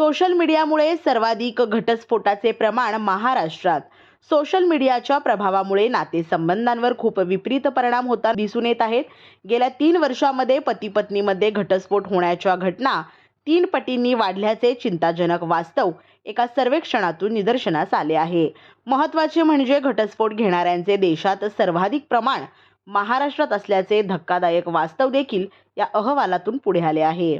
Social मीडियामुळे सर्वाधिक घटस्फोटाचे प्रमाण महाराष्ट्रात. सोशल मीडियाच्या प्रभावामुळे नातेसंबंधांवर खूप विपरीत परिणाम होता दिसून येत आहेत. गेल्या तीन वर्षामध्ये पती पत्नीमध्ये घटस्फोट होण्याच्या घटना तीन पटींनी वाढल्याचे चिंताजनक वास्तव एका सर्वेक्षणातून निदर्शनास आले आहे. महत्त्वाचे म्हणजे घटस्फोट घेणाऱ्यांचे देशात सर्वाधिक प्रमाण महाराष्ट्रात असल्याचे धक्कादायक वास्तव देखील या अहवालातून पुढे आले आहे.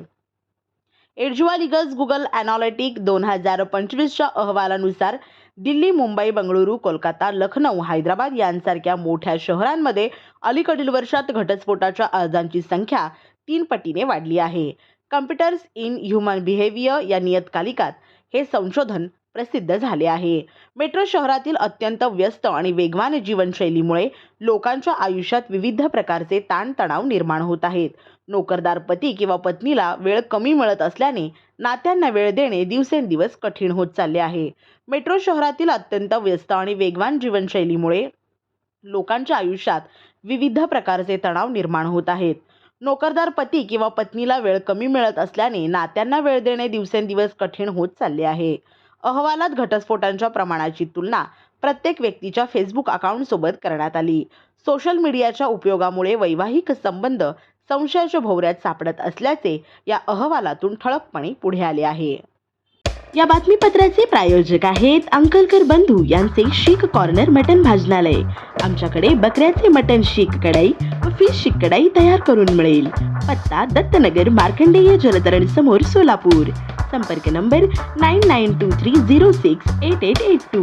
एडज्युअलिगस गुगल ॲनालिटिक दोन हजार पंचवीसच्या अहवालानुसार दिल्ली मुंबई बंगळुरू कोलकाता लखनौ हैदराबाद यांसारख्या मोठ्या शहरांमध्ये अलीकडील वर्षात घटस्फोटाच्या अर्जांची संख्या तीन पटीने वाढली आहे. कम्प्युटर्स इन ह्युमन बिहेवियर या नियतकालिकात हे संशोधन प्रसिद्ध झाले आहे. मेट्रो शहरातील अत्यंत व्यस्त आणि वेगवान जीवनशैलीमुळे लोकांच्या आयुष्यात विविध प्रकारचे ताणतणाव निर्माण होत आहेत. नोकरदार पती किंवा पत्नीला वेळ कमी मिळत असल्याने नात्यांना वेळ देणे दिवसेंदिवस कठीण होत चालले आहे. मेट्रो शहरातील अत्यंत व्यस्त आणि वेगवान जीवनशैलीमुळे लोकांच्या आयुष्यात विविध प्रकारचे तणाव निर्माण होत आहेत. नोकरदार पती किंवा पत्नीला वेळ कमी मिळत असल्याने नात्यांना वेळ देणे दिवसेंदिवस कठीण होत चालले आहे. अहवालात घटस्फोटांच्या प्रमाणाची तुलना प्रत्येक व्यक्तीच्या फेसबुक अकाउंटसोबत करण्यात आली. सोशल मीडियाच्या उपयोगामुळे वैवाहिक संबंध संशयाच्या भोवऱ्यात सापडत असल्याचे या अहवालातून ठळकपणे पुढे आले आहे. या बातमीपत्राचे प्रायोजक आहेत अंकलकर बंधू यांचे शीख कॉर्नर मटन भाजनालय. आमच्याकडे बकऱ्याचे मटन शीख कढाई व फिश कढाई तयार करून मिळेल. पत्ता दत्तनगर मार्कंडेय जलतरण समोर सोलापूर. संपर्क number nine nine two three zero six eight eight eight two